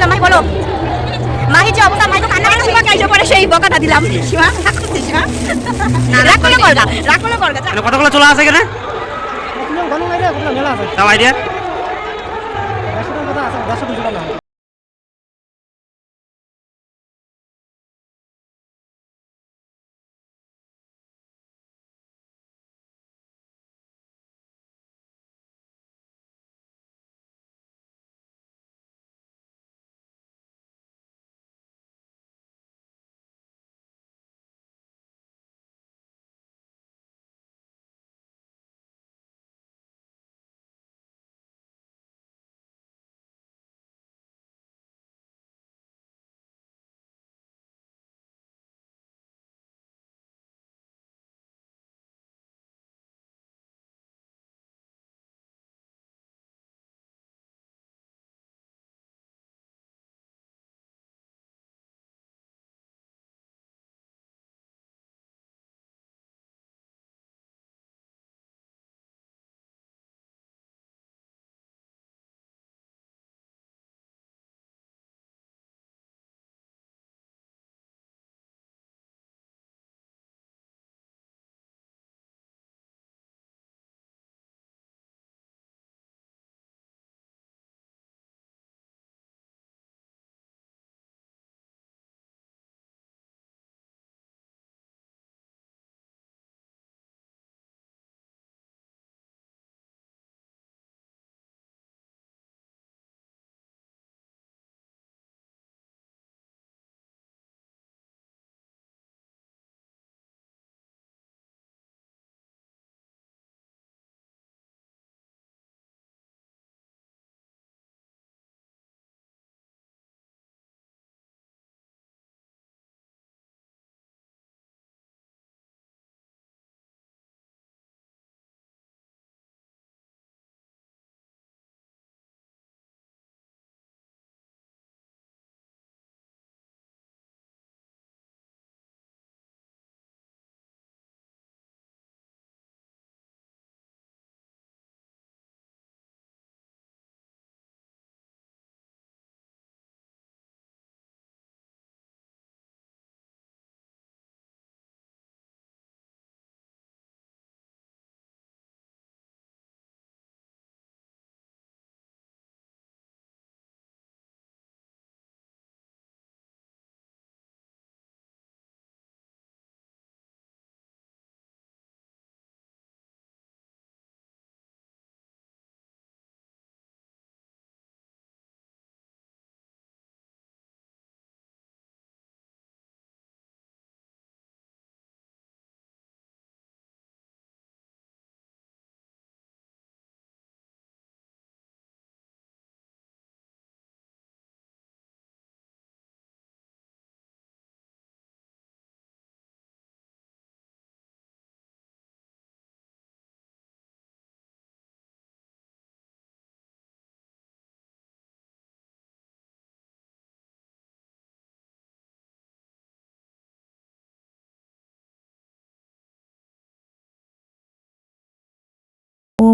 বলছিলাম মাহি বলো। মাহি যে অবস্থা মাহি তো কান্না করে সীমাকে এসে পরে সেই বকাটা দিলাম। সীমা রাগ করছিস সীমা রাগ করলে করগা রাগ করলে করগা কতগুলো চলে মেরে কোনো মেলা আছে। তাও আইডিয়া?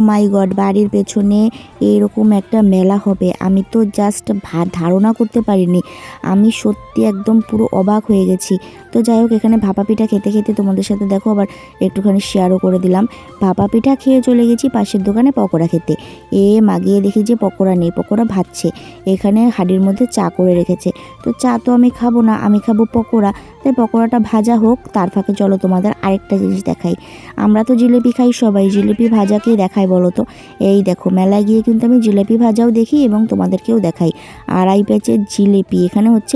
মাই গড বাড়ির পেছনে এরকম একটা মেলা হবে। আমি তো জাস্ট ধারণা করতে পারিনি। আমি সত্যি একদম পুরো অবাক হয়ে গেছি। তো যাই হোক, এখানে ভাপা পিঠা খেতে খেতে তোমাদের সাথে দেখো আবার একটুখানি শেয়ারও করে দিলাম। ভাপা পিঠা খেয়ে চলে গেছি পাশের দোকানে পকোড়া খেতে। এ মাগিয়ে দেখি যে পকোড়া নেই, পকোড়া ভাজছে। এখানে হাঁড়ির মধ্যে চা করে রেখেছে। তো চা তো আমি খাব না, আমি খাব পকোড়া। তাই পকোড়াটা ভাজা হোক, তার ফাঁকে চলো তোমাদের আরেকটা জিনিস দেখাই। আমরা তো জিলিপি খাই সবাই, জিলিপি ভাজাকে দেখাই বলো তো? এই দেখো, মেলায় গিয়ে কিন্তু আমি জিলিপি ভাজাও দেখি এবং তোমাদেরকেও দেখাই। আড়াই প্যাচের জিলিপি, এখানে হচ্ছে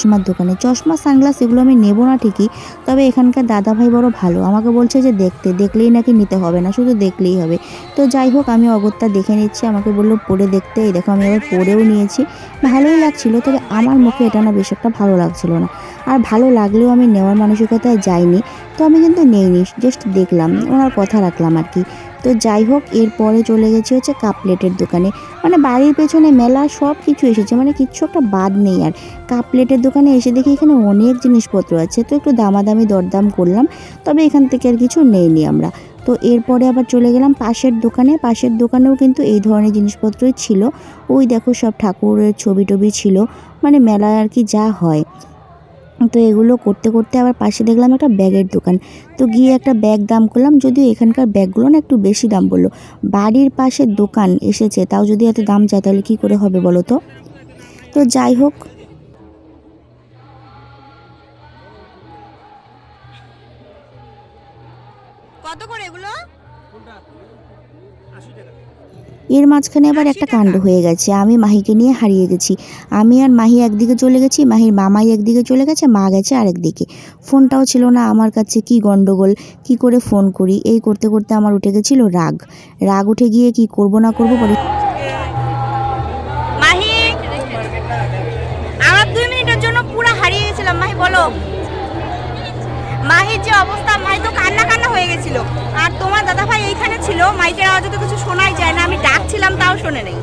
চশমার দোকানে। চশমা, সানগ্লাস এগুলো আমি নেব না ঠিকই, তবে এখানকার দাদা ভাই বড় ভালো। আমাকে বলছে যে দেখতে, দেখলেই নাকি নিতে হবে না, শুধু দেখলেই হবে। তো যাই হোক, আমি অগত্যা দেখে নিচ্ছি, আমাকে বলল পরে দেখতে। এই দেখো, আমি আবার পরেও নিয়েছি। ভালোই লাগছিল, তবে আমার মুখে এটা না বেশ একটা ভালো লাগছিল না। আর ভালো লাগলেও আমি নেওয়ার মানসিকতায় যাইনি, তো আমি কিন্তু নেইনি জাস্ট দেখলাম, ওনার কথা রাখলাম আর কি। তো যাই হোক, এরপরে চলে গেছি হচ্ছে কাপ প্লেটের দোকানে। মানে বাড়ির পেছনে মেলা সব কিছু এসেছে মানে কিচ্ছু একটা বাদ নেই আর। কাপ প্লেটের দোকানে এসে দেখি এখানে অনেক জিনিসপত্র আছে, তো একটু দামাদামি দরদাম করলাম, তবে এখান থেকে আর কিছু নেইনি আমরা। তো এরপরে আবার চলে গেলাম পাশের দোকানে, পাশের দোকানেও কিন্তু এই ধরনের জিনিসপত্রই ছিল। ওই দেখো সব ঠাকুরের ছবি টবি ছিল মানে মেলায় আর কি যা হয়। তো এগুলো করতে করতে আবার পাশে দেখলাম একটা ব্যাগের দোকান। তো গিয়ে একটা ব্যাগ দাম করলাম, যদিও এখানকার ব্যাগগুলো না একটু বেশি দাম বলল। বাড়ির পাশে দোকান এসেছে, তাও যদি এত দাম চায় তাহলে কী করে হবে বলো তো? তো যাই হোক এর মাঝখানে আবার একটা কাণ্ড হয়ে গেছে। আমি মাহিকে নিয়ে হারিয়ে গেছি। আমি আর মাহি একদিকে চলে গেছি মাহির মামাই একদিকে চলে গেছে মা গেছে আরেকদিকে। ফোনটাও ছিল না আমার কাছে কি গন্ডগোল কি করে ফোন করি? এই করতে করতে আমার উঠে গেছিল রাগ। রাগ উঠে গিয়ে কি করব না করব পরে মাহি আমরা দুই মিনিটের জন্য পুরো হারিয়ে গেছিলাম। মাহি বলো। মাহির যে অবস্থা মাই তো কান্না কান্না হয়ে গেছিল। আর তোমার দাদা ভাই এইখানে ছিল মাইকের আওয়াজে তো কিছু শোনাই যায় না আমি ডাকছিলাম তাও শোনে নেই।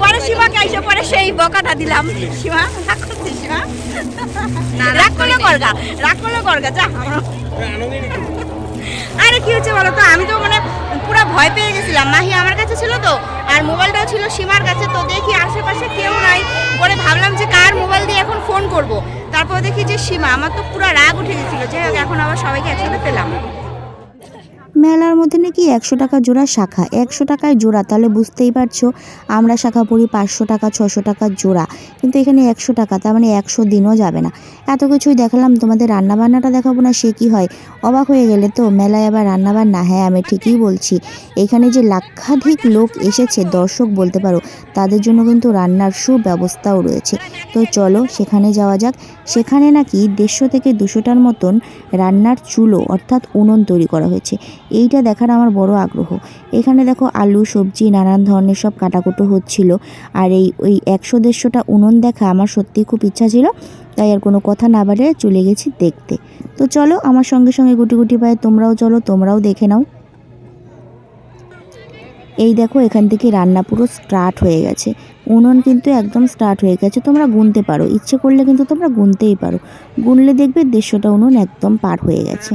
পরে সীমাকে এসে পরে সেই বকাটা দিলাম। সীমা রাগ করছিস সীমা? রাগ করলে করগা রাগ করলে করগা যা। আরে কি হচ্ছে বলো তো? আমি তো মানে পুরো ভয় পেয়ে গেছিলাম। মাহি আমার কাছে ছিল তো, আর মোবাইলটাও ছিল সীমার কাছে, তো দেখি আশেপাশে কেউ নাই। পরে ভাবলাম যে কার মোবাইল দিয়ে এখন ফোন করব? তারপর দেখি যে সীমা। আমার তো পুরো রাগ উঠে গেছিল। যাই হোক, এখন আবার সবাইকে একসাথে পেলাম। মেলার মধ্যে নাকি একশো টাকা জোড়া শাখা, একশো টাকায় জোড়া, তাহলে বুঝতেই পারছ। আমরা শাখা পড়ি পাঁচশো টাকা, ছশো টাকা জোড়া, কিন্তু এখানে একশো টাকা, তার মানে একশো দিনও যাবে না। এত কিছুই দেখালাম, তোমাদের রান্নাবান্নাটা দেখাবো না, সে কি হয়? অবাক হয়ে গেলে তো, মেলায় আবার রান্নাবান্না হ্যাঁ আমি ঠিকই বলছি। এখানে যে লাক্ষাধিক লোক এসেছে, দর্শক বলতে পারো, তাদের জন্য কিন্তু রান্নার সুব্যবস্থাও রয়েছে। তো চলো, সেখানে যাওয়া যাক। সেখানে নাকি দেড়শো থেকে দুশোটার মতন রান্নার চুলো, অর্থাৎ উনুন তৈরি করা হয়েছে। এইটা দেখার আমার বড় আগ্রহ। এখানে দেখো আলু, সবজি, নানান ধরনের সব কাটাকুটো হচ্ছিল। আর এই, ওই একশো দেড়শোটা উনুন দেখা আমার সত্যিই খুব ইচ্ছা ছিল, তাই আর কোনো কথা না বাড়ে চলে গেছি দেখতে। তো চলো আমার সঙ্গে সঙ্গে গুটি গুটি পায়ে তোমরাও চলো, তোমরাও দেখে নাও। এই দেখো এখান থেকে রান্না পুরো স্টার্ট হয়ে গেছে। উনুন কিন্তু একদম স্টার্ট হয়ে গেছে, তোমরা গুনতে পারো। ইচ্ছে করলে কিন্তু তোমরা গুনতেই পারো। গুনলে দেখবে দেড়শোটা উনুন একদম পার হয়ে গেছে।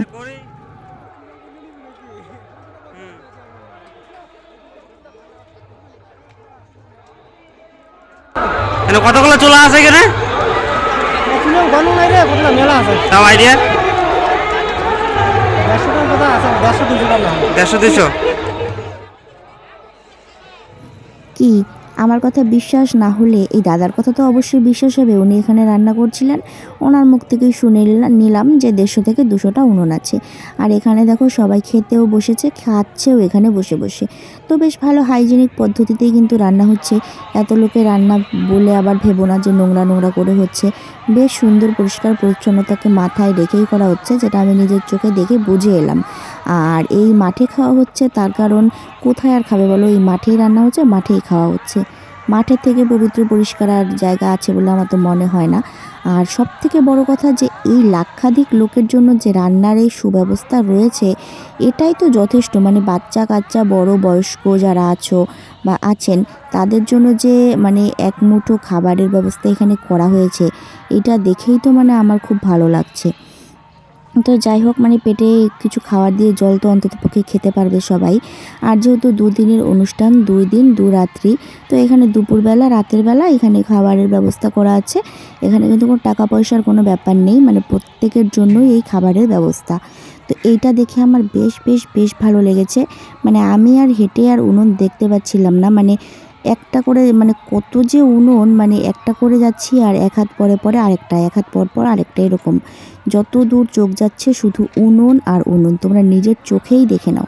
এখানে কতগুলো চুলা আছে এখানে? এখনও গণ নাই রে কতটা মেলা আছে। তাও আইডিয়া দেড়শো দুশো কি আমার কথা বিশ্বাস না হলে এই দাদার কথা তো অবশ্যই বিশ্বাস হবে। উনি এখানে রান্না করছিলেন। ওনার মুখ থেকেই শুনে নিলাম যে দেড়শো থেকে দুশোটা উনুন আছে। আর এখানে দেখো সবাই খেতেও বসেছে, খাচ্ছেও এখানে বসে বসে। তো বেশ ভালো হাইজেনিক পদ্ধতিতেই কিন্তু রান্না হচ্ছে। এত লোকে রান্না বলে আবার ভেবো না যে নোংরা নোংরা করে হচ্ছে। বেশ সুন্দর, পরিষ্কার, পরিচ্ছন্নতাকে মাথায় রেখেই করা হচ্ছে, যেটা আমি নিজের চোখে দেখে বুঝে এলাম। আর এই মাঠে খাওয়া হচ্ছে, তার কারণ কোথায় আর খাবে বলো? এই মাঠেই রান্না হচ্ছে, মাঠেই খাওয়া হচ্ছে। মাঠের থেকে পবিত্র পরিষ্কার আর জায়গা আছে বলে আমার তো মনে হয় না। আর সব থেকে বড় কথা যে এই লাক্ষাধিক লোকের জন্য যে রান্নার এই সুব্যবস্থা রয়েছে, এটাই তো যথেষ্ট। মানে বাচ্চা কাচ্চা, বড় বয়স্ক যারা আছো বা আছেন, তাদের জন্য যে মানে এক মুঠো খাবারের ব্যবস্থা এখানে করা হয়েছে, এটা দেখেই তো মানে আমার খুব ভালো লাগছে। তো যাই হোক মানে পেটে কিছু খাবার দিয়ে জল তো অন্তত পক্ষে খেতে পারবে সবাই। আর যেহেতু দুদিনের অনুষ্ঠান, দুই দিন, দু রাত্রি, তো এখানে দুপুরবেলা, রাতের বেলা এখানে খাবারের ব্যবস্থা করা আছে। এখানে কিন্তু কোনো টাকা পয়সার কোনো ব্যাপার নেই মানে প্রত্যেকের জন্যই এই খাবারের ব্যবস্থা। তো এইটা দেখে আমার বেশ বেশ বেশ ভালো লেগেছে। মানে আমি আর হেঁটে আর উনুন দেখতে পাচ্ছিলাম না মানে একটা করে মানে কত যে উনুন মানে একটা করে যাচ্ছি আর এক হাত পরে পরে আরেকটা, এক হাত পর পর আরেকটা, এরকম। যত দূর চোখ যাচ্ছে শুধু উনুন আর উনুন। তোমরা নিজের চোখেই দেখে নাও।